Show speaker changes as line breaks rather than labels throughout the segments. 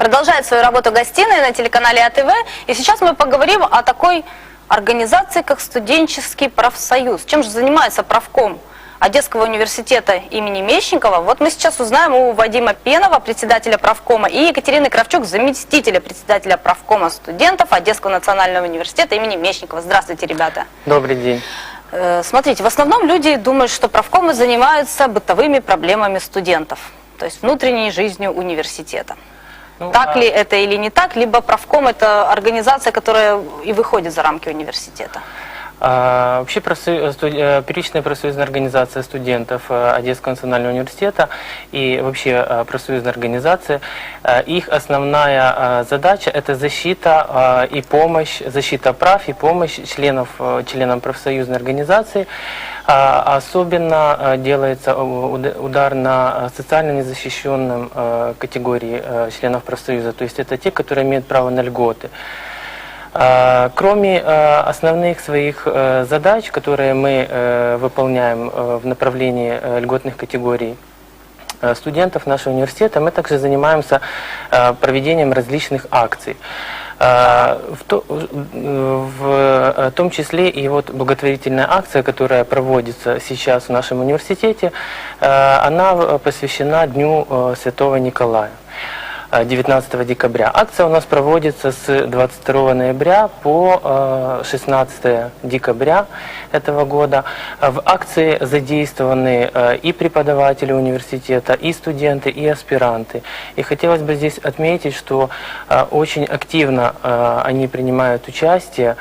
Продолжает свою работу гостиная на телеканале АТВ. И сейчас мы поговорим о такой организации, как студенческий профсоюз. Чем же занимается правком Одесского университета имени Мещенкова? Вот мы сейчас узнаем у Вадима Пенова, председателя правкома, и Екатерины Кравчук, заместителя председателя правкома студентов Одесского национального университета имени Мещенкова. Здравствуйте, ребята.
Добрый день.
Э, Смотрите, в основном люди думают, что правкомы занимаются бытовыми проблемами студентов, то есть внутренней жизнью университета. Так ли это или не так, либо правком это организация, которая и выходит за рамки университета.
А, Вообще профсою- э, э, первичная профсоюзная организация студентов э, Одесского национального университета и вообще профсоюзная организация, их основная задача это защита и помощь, защита прав и помощь членов, членам профсоюзной организации. А Особенно делается удар на социально незащищенном э, категории членов профсоюза, то есть это те, которые имеют право на льготы. А, Кроме э, основных своих э, задач, которые мы э, выполняем э, в направлении льготных категорий студентов нашего университета, мы также занимаемся проведением различных акций. Э, В, то- в том числе и вот благотворительная акция, которая проводится сейчас в нашем университете, она посвящена Дню Святого Николая. Э, 19 декабря. Акция у нас проводится с 22 ноября по э, 16 декабря этого года. Э, В акции задействованы э, и преподаватели университета, и студенты, и аспиранты. И хотелось бы здесь отметить, что э, очень активно э, они принимают участие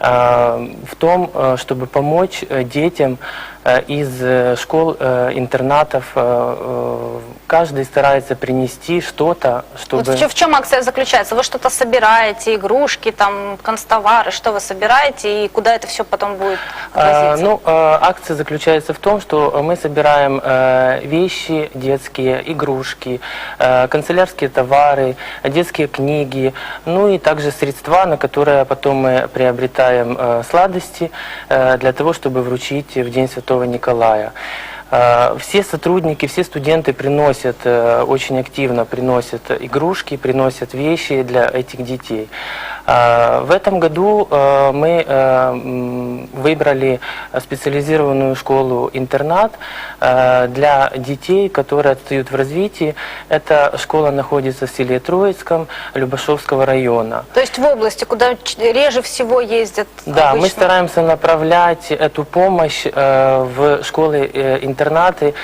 э, в том, э, чтобы помочь э, детям э, из э, школ, э, интернатов. Э, э, Каждый старается принести что-то,
Вот
чтобы...
в, чё- в чем акция заключается? Вы что-то собираете, игрушки, там, констовары, что вы собираете и куда это все потом будет возиться?
Ну, акция заключается в том, что мы собираем э, вещи детские, игрушки, э, канцелярские товары, детские книги, ну и также средства, на которые потом мы приобретаем э, сладости э, для того, чтобы вручить в День Святого Николая. Э, Все сотрудники, все студенты приносят, э, очень активно приносят игрушки, приносят вещи для этих детей. Э, В этом году э, мы э, выбрали специализированную школу-интернат э, для детей, которые отстают в развитии. Эта школа находится в селе Троицком Любашовского района.
То есть в области, куда реже всего ездят
Да, мы
обычно?
стараемся направлять эту помощь в школы-интернаты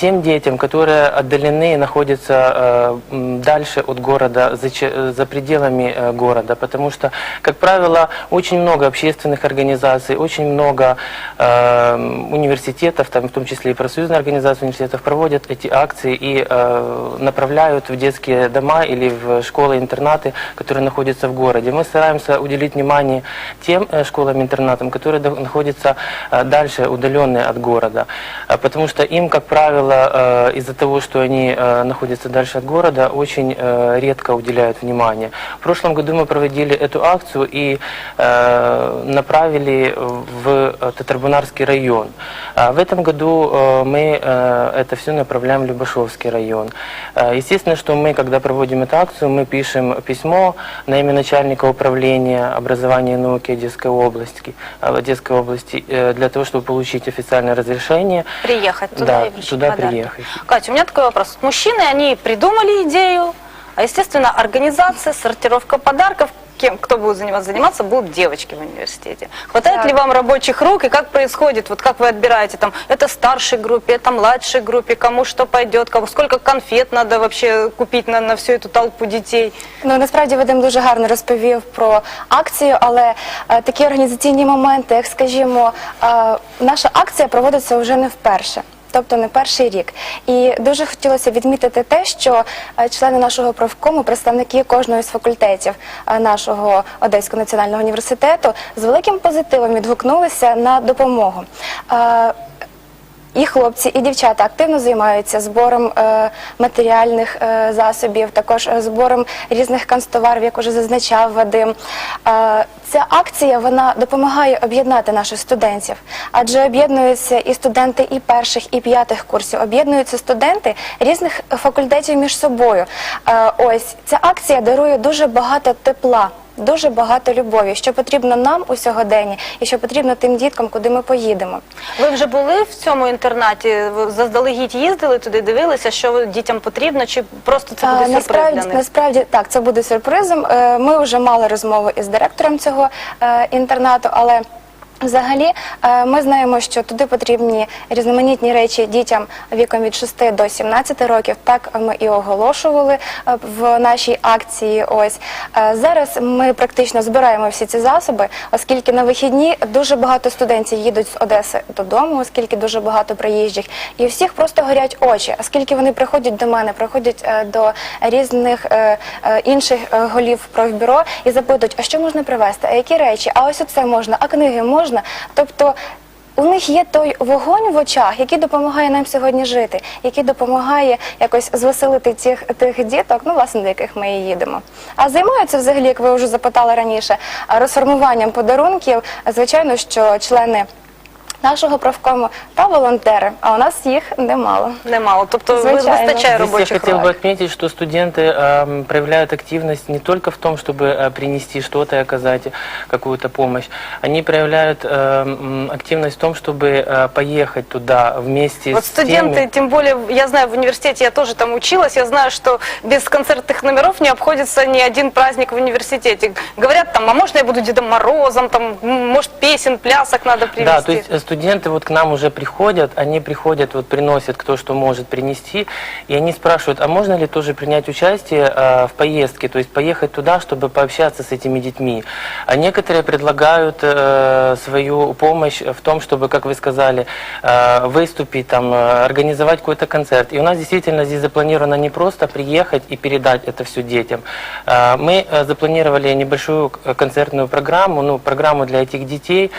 тем детям, которые отдалены и находятся дальше от города, за, пределами города. Потому что, как правило, очень много общественных организаций, очень много э, университетов, там, в том числе и профсоюзные организации университетов, проводят эти акции и э, направляют в детские дома или в школы-интернаты, которые находятся в городе. Мы стараемся уделить внимание тем э, школам-интернатам, которые находятся э, дальше, удаленные от города. Э, Потому что им, как правило, из-за того, что они находятся дальше от города, очень редко уделяют внимание. В прошлом году мы проводили эту акцию и э, направили в э, Татарбунарский район. А В этом году э, мы э, это все направляем в Любашовский район. Э, Естественно, что мы, когда проводим эту акцию, мы пишем письмо на имя начальника управления образования и науки Одесской области, э, Одесской области э, для того, чтобы получить официальное разрешение.
Приехать туда
Да,
и вручить
туда
подарки.
приехать.
Катя, у меня такой вопрос. Мужчины, они придумали идею, а, естественно, организация, сортировка подарков, кем, кто будет заниматься, заниматься будут девочки в университете. Хватает
Так.
ли вам рабочих рук и как происходит, вот как вы отбираете там, это старшей группе, это младшей группе, кому что пойдет, кому, сколько конфет надо вообще купить на, на всю эту толпу детей?
Ну насправді Вадим дуже гарно розповів про акцію, але е, такі організаційні моменти, як скажімо, е, наша акція проводиться вже не вперше. Тобто не перший рік, і дуже хотілося відмітити те, що е, члени нашого профкому, представники кожного з факультетів е, нашого Одеського національного університету, з великим позитивом відгукнулися на допомогу. І хлопці, і дівчата активно займаються збором е, матеріальних е, засобів, також е, збором різних канцтоварів, як уже зазначав Вадим. Ця акція вона допомагає об'єднати наших студентів, адже об'єднуються і студенти і перших, і п'ятих курсів, об'єднуються студенти різних факультетів між собою. Ось ця акція дарує дуже багато тепла. Дуже багато любові, що потрібно нам у сьогоденні, і що потрібно тим діткам, куди ми поїдемо.
Ви вже були в цьому інтернаті? Ви заздалегідь їздили туди, дивилися, що дітям потрібно, чи просто це буде
А,
сюрприз
насправді,
для них?
насправді так, це буде сюрпризом. Е, Ми вже мали розмову із директором цього е, інтернату, але. Взагалі, е, ми знаємо, що туди потрібні різноманітні речі дітям віком від 6 до 17 років. Так ми і оголошували е, в нашій акції. Ось Е, зараз ми практично збираємо всі ці засоби, оскільки на вихідні дуже багато студентів їдуть з Одеси додому, оскільки дуже багато приїжджих, і у всіх просто горять очі, оскільки вони приходять до мене, приходять до різних інших голів профбюро і запитують, а що можна привезти, а які речі, а ось оце можна, а книги можна. Тобто у них є той вогонь в очах, який допомагає нам сьогодні жити, який допомагає якось звеселити тих, тих діток, ну власне до яких ми і їдемо. А займаються взагалі, як ви вже запитали раніше, розформуванням подарунків. Звичайно, що члени нашого профкому та волонтери, а у нас їх немало.
Немало. Тобто ви
Звичайно.
вистачає
Здесь я
робочих
хотел бы
ролей.
отметить, что студенты эм, проявляют активность не только в том, чтобы э, принести что-то и оказать какую-то помощь. Они проявляют эм, активность в том, чтобы э, поехать туда вместе
Вот
с
студенты,
теми.
тем более, я знаю, в университете я тоже там училась, я знаю, что без концертных номеров не обходится ни один праздник в университете. Говорят там, а можно я буду Дедом Морозом, там, м, может, песен, плясок надо привезти.
Да, то есть э, студенты вот к нам уже приходят, они приходят, вот приносят кто что может принести, и они спрашивают, а можно ли тоже принять участие э, в поездке, то есть поехать туда, чтобы пообщаться с этими детьми. А некоторые предлагают э, свою помощь в том, чтобы, как вы сказали, э, выступить, там, э, организовать какой-то концерт. И у нас действительно здесь запланировано не просто приехать и передать это все детям. Э, Мы э, запланировали небольшую концертную программу, ну, программу для этих детей,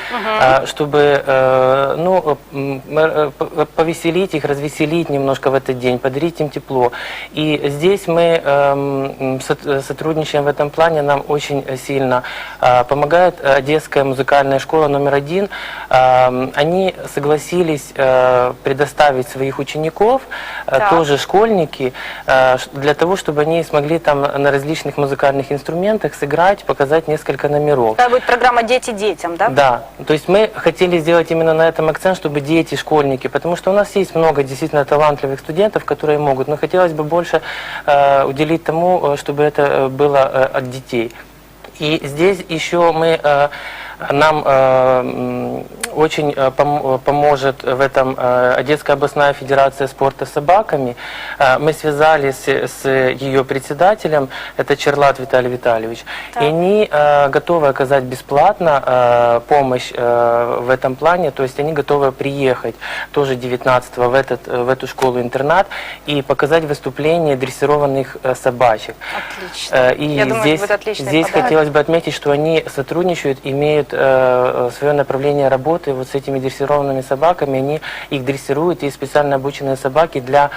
э, чтобы э, ну, м, э, п- повеселить их, развеселить немножко в этот день, подарить им тепло. И здесь мы эм, э, сотрудничаем в этом плане, нам очень сильно э, помогает Одесская музыкальная школа номер один. Эм, Они согласились э, предоставить своих учеников, э,
Так.
тоже школьники, э, для того, чтобы они смогли там на различных музыкальных инструментах сыграть, показать несколько номеров.
Это будет программа «Дети детям», да?
Да, то есть мы хотели сделать именно на этом акцент, чтобы дети, школьники, потому что у нас есть много действительно талантливых студентов, которые могут, но хотелось бы больше э, уделить тому, э, чтобы это э, было э, от детей. И здесь еще мы э, нам э, очень э, пом- поможет в этом э, Одесская областная федерация спорта с собаками. Э, Мы связались с ее председателем, это Черлат Виталий Витальевич,
Так.
и они э, готовы оказать бесплатно э, помощь э, в этом плане, то есть они готовы приехать тоже 19 в, этот, э, в эту школу-интернат и показать выступление дрессированных э, собачек.
Отлично.
Э, И
Я думаю,
здесь,
отличный
здесь
подарок.
хотелось бы отметить, что они сотрудничают, имеют э, свое направление работы вот с этими дрессированными собаками. Они их дрессируют, и специально обученные собаки для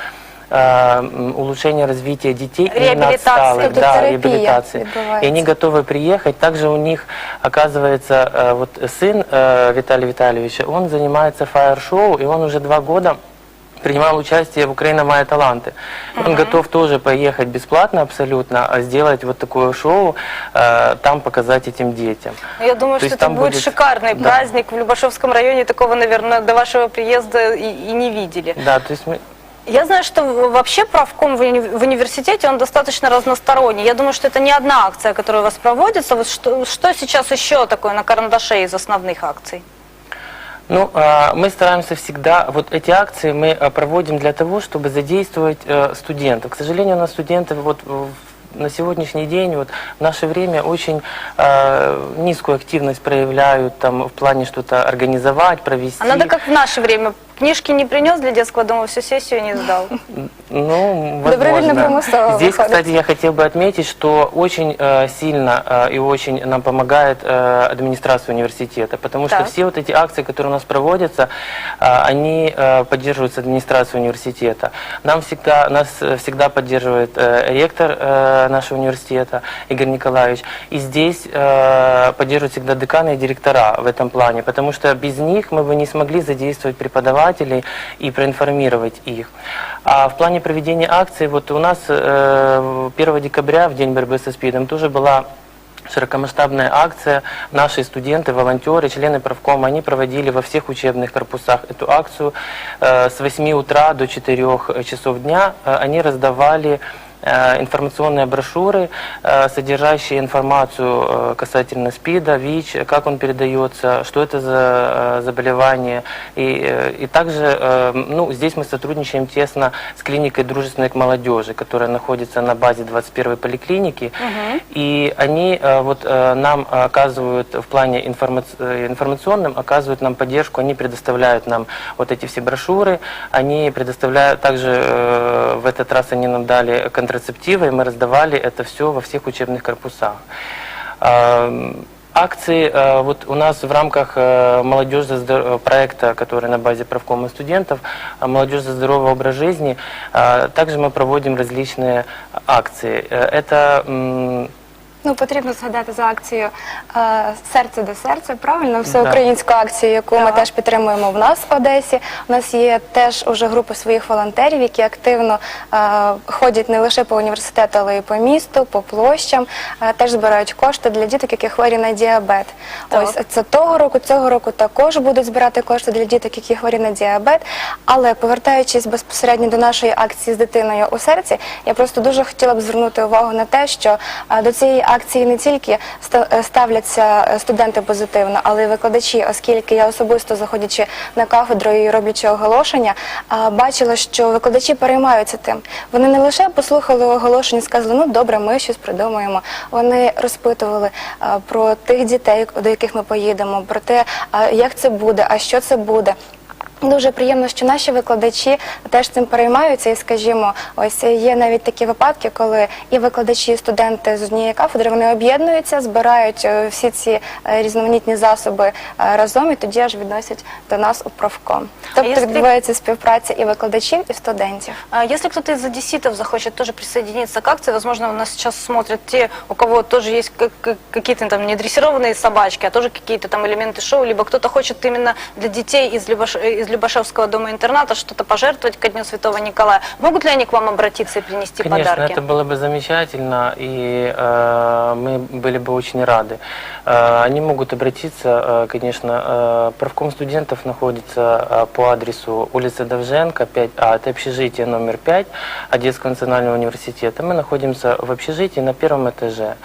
э, м, улучшения развития детей именно
Реабилитации.
отсталых,
Тобто
да,
терапія
реабилитации.
відбувається.
И они готовы приехать. Также у них, оказывается, э, вот сын э, Виталия Витальевича, он занимается фаер-шоу, и он уже два года принимал участие в «Украина моя таланты». Он готов тоже поехать бесплатно абсолютно, а сделать вот такое шоу, э, там показать этим детям.
Ну, Я думаю,
То
что это будет
будет-
шикарный
Да.
праздник. В Любашовском районе такого, наверное, до вашего приезда и, и не видели.
Да, то есть мы,
Я знаю, что вообще правком в университете, он достаточно разносторонний. Я думаю, что это не одна акция, которая у вас проводится. Вот что, что сейчас еще такое на карандаше из основных акций?
Ну, а, мы стараемся всегда, вот эти акции мы а, проводим для того, чтобы задействовать э, студентов. К сожалению, у нас студенты вот на сегодняшний день, вот в наше время очень э, низкую активность проявляют там в плане что-то организовать, провести.
А надо как в наше время Книжки не принес для детского дома, всю сессию не сдал.
Ну, возможно. Здесь,
выходит.
кстати, я хотел бы отметить, что очень э, сильно э, и очень нам помогает э, администрация университета, потому что
Так.
все вот эти акции, которые у нас проводятся, э, они э, поддерживаются администрацией университета. Нам всегда, нас э, всегда поддерживает э, ректор э, нашего университета Игорь Николаевич, и здесь э, поддерживают всегда деканы и директора в этом плане, потому что без них мы бы не смогли задействовать преподавателей и проинформировать их. А в плане проведения акции, вот у нас э, 1 декабря, в день борьбы со СПИДом, тоже была широкомасштабная акция. Наши студенты, волонтеры, члены правкома, они проводили во всех учебных корпусах эту акцию. Э, С 8 утра до 4 часов дня э, они раздавали э, информационные брошюры, э, содержащие информацию э, касательно СПИДа, ВИЧ, как он передается, что это за э, заболевание. И, э, и также э, ну, здесь мы сотрудничаем тесно с клиникой дружественной к молодежи, которая находится на базе 21 поликлиники. И они э, вот, э, нам оказывают в плане информац- э, информационном, оказывают нам поддержку, они предоставляют нам вот эти все брошюры, они предоставляют, также э, в этот раз они нам дали контрацептивы, и мы раздавали это все во всех учебных корпусах. Эм, Акции э, вот у нас в рамках э, молодежь э, проекта, который на базе правкома студентов, э, молодежь за здоровый образ жизни. э, Также мы проводим различные акции. Э, Это
Ну, потрібно згадати за акцію е, Серце до серця, правильно, всеукраїнську акцію, яку ми теж підтримуємо в нас в Одесі. У нас є теж уже група своїх волонтерів, які активно е, ходять не лише по університету, але й по місту, по площам. Е, теж збирають кошти для діток, які хворі на діабет.
Так.
Ось це того року, цього року також будуть збирати кошти для діток, які хворі на діабет. Але повертаючись безпосередньо до нашої акції з дитиною у серці, я просто дуже хотіла б звернути увагу на те, що е, до цієї акції не тільки е, ставляться е, студенти позитивно, але й викладачі, оскільки я особисто заходячи на кафедру і роблячи оголошення, бачила, що викладачі переймаються тим. Вони не лише послухали оголошення, сказали, ну добре, ми щось придумаємо. Вони розпитували е, про тих дітей, до яких ми поїдемо, про те, як це буде, а що це буде. Дуже приємно, що наші викладачі теж цим переймаються, і скажімо, ось є навіть такі випадки, коли і викладачі, і студенти з однієї кафедри вони об'єднуються, збирають е, всі ці е, різноманітні засоби е, разом, і тоді аж відносять до нас у профком. Тобто
якщо-
відбувається співпраця і викладачів, і студентів.
А Если кто-то из одесситов захочет тоже присоединиться к акции, возможно, нас сейчас смотрят те, у кого тоже есть как- как- какие-то там не дрессированные собачки, а тоже какие-то там элементы шоу, либо кто-то хочет именно для детей из, Любаш- из Любашевского дома-интерната что-то пожертвовать ко Дню Святого Николая. Могут ли они к вам обратиться и принести
Конечно,
подарки?
это было бы замечательно, и э, мы были бы очень рады. Э, они могут обратиться, э, конечно, э, правком студентов находится э, по адресу улица Довженко, 5А, это общежитие номер 5 Одесского национального университета. Мы находимся в общежитии на первом этаже.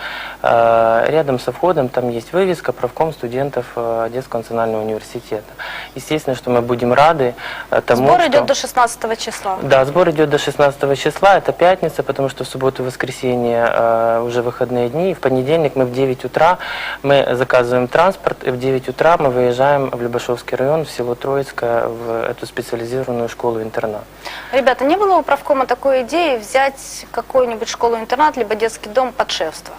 Э, рядом со входом там есть вывеска правком студентов э, Одесского национального университета. Естественно, что мы будем рады э, тому,
Сбор
что...
идет до 16 числа.
Да, сбор идет до 16 числа, это пятница, потому что в субботу и воскресенье э, уже выходные дни. И в понедельник мы в 9 утра мы заказываем транспорт, и в 9 утра мы выезжаем в Любашовский район, в село Троицкое, в эту специализированную школу-интернат.
Ребята, не было у правкома такой идеи взять какую-нибудь школу-интернат, либо детский дом под шефство?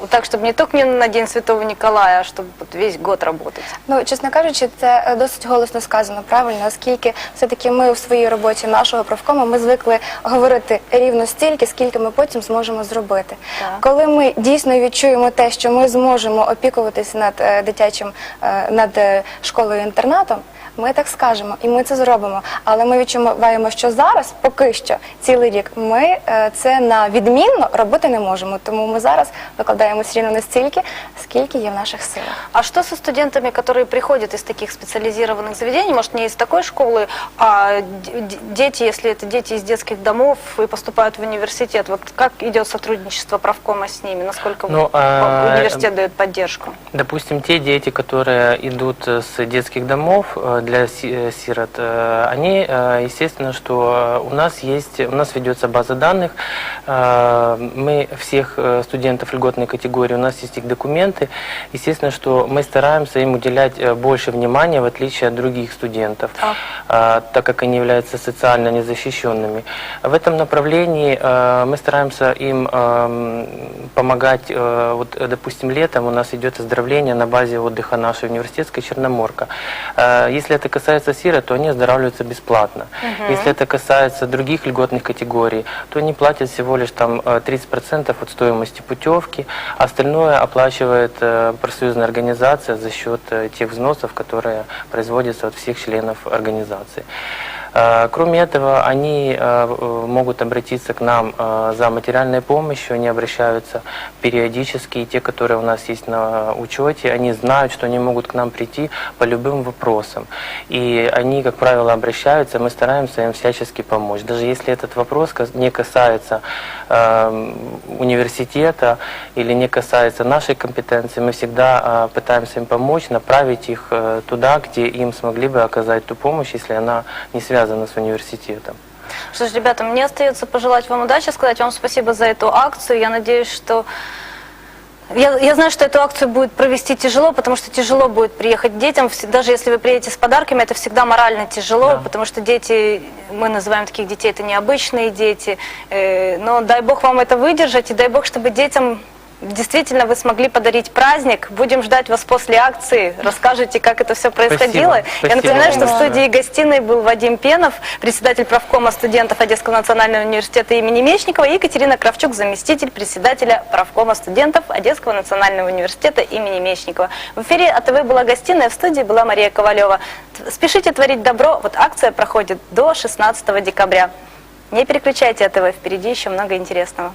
Вот так, чтобы не только не на День Святого Николая, а чтобы вот весь год работать.
Ну, чесно кажучи, це е, досить голосно сказано, правильно, оскільки все-таки ми у своїй роботі нашого профкому ми звикли говорити рівно стільки, скільки ми потім зможемо зробити.
Так.
Коли ми дійсно відчуємо те, що ми зможемо опікуватися над е, дитячим, е, над школою-інтернатом, ми так скажемо, і ми це зробимо. Але ми відчуваємо, що зараз, поки що, цілий рік, ми е, це на відмінно робити не можемо. Тому ми зараз викладаємось рівно настільки, скільки є в наших силах.
А что со студентами, которые приходят из таких специализированных заведений, может, не из такой школы, а д- д- дети, если это дети из детских домов и поступают в университет, вот как идет сотрудничество правкома с ними, насколько
Ну, а,
университет дает поддержку?
Допустим, те дети, которые идут э, с детских домов, э, для э, сирот, э, они, э, естественно, что у нас есть, у нас ведется база данных, мы всех студентов льготной категории, у нас есть их документы, естественно, что мы стараемся им уделять больше внимания, в отличие от других студентов,
Так.
э, так как они являются социально незащищенными. В этом направлении мы стараемся им эм, помогать, вот, допустим, летом у нас идет оздоровление на базе отдыха нашей университетской Черноморка. Э, Если это касается сирот, то они оздоравливаются бесплатно. Если это касается других льготных категорий, то они платят всего лишь там э, 30% от стоимости путевки, остальное оплачивает э, профсоюзная организация за счет э, тех взносов, которые производятся от всех членов организации. Э, Кроме этого, они э, могут обратиться к нам э, за материальной помощью, они обращаются периодически, и те, которые у нас есть на учете, они знают, что они могут к нам прийти по любым вопросам. И они, как правило, обращаются, мы стараемся им всячески помочь. Даже если этот вопрос не касается э, университета или не касается нашей компетенции, мы всегда пытаемся им помочь, направить их туда, где им смогли бы оказать ту помощь, если она не связана с университетом.
Что ж, ребята, мне остается пожелать вам удачи, сказать вам спасибо за эту акцию. Я надеюсь, что... Я, я знаю, что эту акцию будет провести тяжело, потому что тяжело будет приехать детям. Даже если вы приедете с подарками, это всегда морально тяжело,
Да.
потому что дети, мы называем таких детей, это необычные дети. Э, Но дай Бог вам это выдержать, и дай Бог, чтобы детям действительно вы смогли подарить праздник. Будем ждать вас после акции. Расскажите, как это все происходило. Я
Спасибо
напоминаю, что в студии гостиной был Вадим Пенов, председатель правкома студентов Одесского национального университета имени Мечникова, и Екатерина Кравчук, заместитель председателя правкома студентов Одесского национального университета имени Мечникова. В эфире АТВ была гостиная, в студии была Мария Ковалева. Т- Спешите творить добро. Вот акция проходит до 16 декабря. Не переключайте АТВ, впереди еще много интересного.